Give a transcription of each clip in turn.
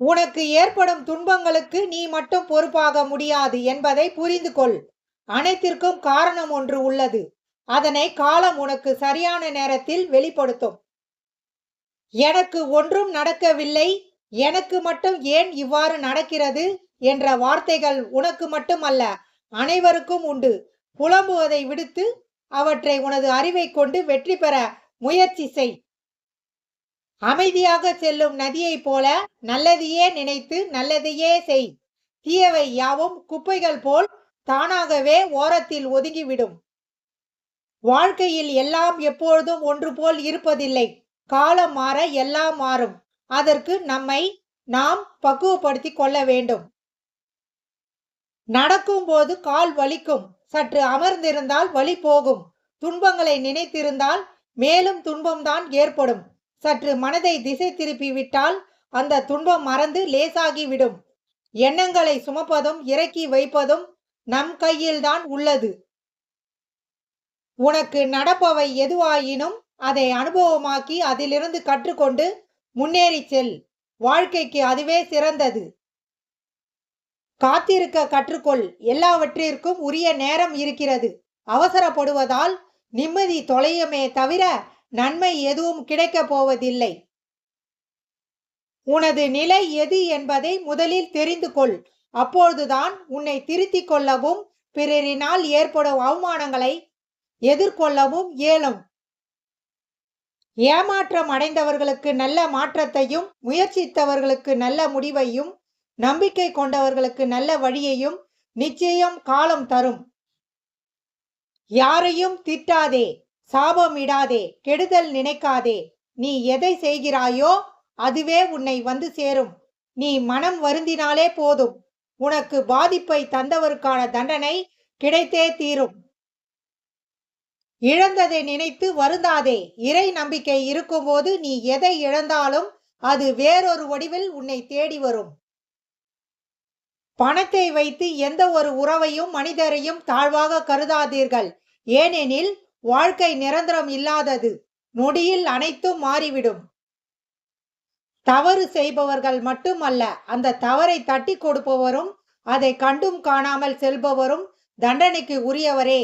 உனக்கு ஏற்படும் துன்பங்களுக்கு நீ மட்டும் பொறுப்பாக முடியாது என்பதை புரிந்து கொள். அனைத்திற்கும் காரணம் ஒன்று உள்ளது. அதனை காலம் உனக்கு சரியான நேரத்தில் வெளிப்படுத்தும். எனக்கு ஒன்றும் நடக்கவில்லை. எனக்கு மட்டும் ஏன் இவ்வாறு நடக்கிறது என்ற வார்த்தைகள் உனக்கு மட்டுமல்ல அனைவருக்கும் உண்டு. புலம்புவதை விடுத்து அவற்றை உனது அறிவை கொண்டு வெற்றி பெற முயற்சி செய். அமைதியாக செல்லும் நதியைப் போல நல்லதையே நினைத்து நல்லதையே செய். தீயவை யாவும் குப்பைகள் போல் தானாகவே ஓரத்தில் ஒதுங்கிவிடும். வாழ்க்கையில் எல்லாம் எப்பொழுதும் ஒன்று போல் இருப்பதில்லை. காலம் மாற எல்லாம் மாறும். அதற்கு நம்மை நாம் பக்குவப்படுத்திக் கொள்ள வேண்டும். நடக்கும்போது கால் வலிக்கும். சற்று அமர்ந்திருந்தால் வலி போகும். துன்பங்களை நினைத்திருந்தால் மேலும் துன்பம்தான் ஏற்படும். சற்று மனதை திசை திருப்பி விட்டால் அந்த துன்பம் மறந்து லேசாகிவிடும். எண்ணங்களை சுமப்பதும் இறக்கி வைப்பதும் நம் கையில்தான் உள்ளது. உனக்கு நடப்பவை எதுவாயினும் அதை அனுபவமாக்கி அதிலிருந்து கற்றுக்கொண்டு முன்னேறி செல். வாழ்க்கைக்கு அதுவே சிறந்தது. காத்திருக்க கற்றுக்கொள். எல்லாவற்றிற்கும் உரிய நேரம் இருக்கிறது. அவசரப்படுவதால் நிம்மதி தொலையுமே தவிர நன்மை எதுவும் கிடைக்கப் போவதில்லை. உனது நிலை எது என்பதை முதலில் தெரிந்து கொள். அப்பொழுதுதான் உன்னை திருத்திக் கொள்ளவும் பிறரினால் ஏற்படும் அவமானங்களை எதிர்கொள்ளவும் இயலும். ஏமாற்றம் அடைந்தவர்களுக்கு நல்ல மாற்றத்தையும் முயற்சித்தவர்களுக்கு நல்ல முடிவையும் நம்பிக்கை கொண்டவர்களுக்கு நல்ல வழியையும் நிச்சயம் காலம் தரும். யாரையும் திட்டாதே. சாபம் இடாதே கெடுதல் நினைக்காதே. நீ எதை செய்கிறாயோ அதுவே உன்னை வந்து சேரும். நீ மனம் வருந்தினாலே போதும். உனக்கு பாதிப்பை தந்தவருக்கான தண்டனை கிடைத்தே தீரும். இழந்ததை நினைத்து வருந்தாதே. இறை நம்பிக்கை இருக்கும்போது நீ எதை இழந்தாலும் அது வேறொரு வடிவில் உன்னை தேடி வரும். பணத்தை வைத்து எந்த ஒரு உறவையும் மனிதரையும் தாழ்வாக கருதாதீர்கள். ஏனெனில் வாழ்க்கை நிரந்தரம் இல்லாதது. நொடியில் அனைத்தும் மாறிவிடும். தவறு செய்பவர்கள் மட்டுமல்ல அந்த தவறை தட்டி கொடுப்பவரும் அதை கண்டும் காணாமல் செல்பவரும் தண்டனைக்கு உரியவரே.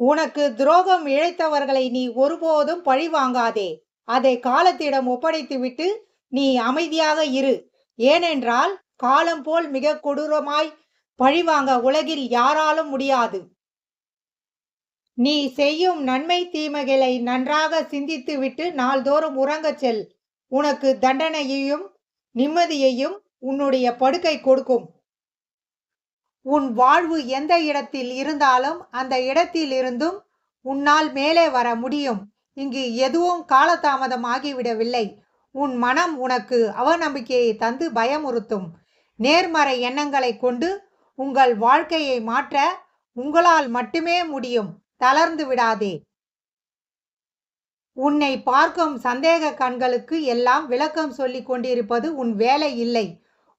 உனக்கு துரோகம் இழைத்தவர்களை நீ ஒருபோதும் பழி வாங்காதே அதை காலத்திடம் ஒப்படைத்துவிட்டு நீ அமைதியாக இரு. ஏனென்றால் காலம் போல் மிக கொடூரமாய் பழிவாங்க உலகில் யாராலும் முடியாது. நீ செய்யும் நன்மை தீமைகளை நன்றாக சிந்தித்துவிட்டு நாள்தோறும் உறங்கச் செல். உனக்கு தண்டனையையும் நிம்மதியையும் உன்னுடைய படுக்கை கொடுக்கும். உன் வாழ்வு எந்த இடத்தில் இருந்தாலும் அந்த இடத்தில் இருந்தும் உன்னால் மேலே வர முடியும். இங்கு எதுவும் காலதாமதம் ஆகிவிடவில்லை உன் மனம் உனக்கு அவநம்பிக்கையை தந்து பயமுறுத்தும். நேர்மறை எண்ணங்களை கொண்டு உங்கள் வாழ்க்கையை மாற்ற உங்களால் மட்டுமே முடியும். தளர்ந்து விடாதே. உன்னை பார்க்கும் சந்தேக கண்களுக்கு எல்லாம் விளக்கம் சொல்லிக் கொண்டிருப்பது உன் வேலை இல்லை.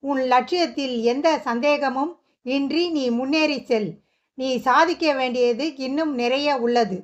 உன் லட்சியத்தில் எந்த சந்தேகமும் இன்றி நீ முன்னேறி செல். நீ சாதிக்க வேண்டியது இன்னும் நிறைய உள்ளது.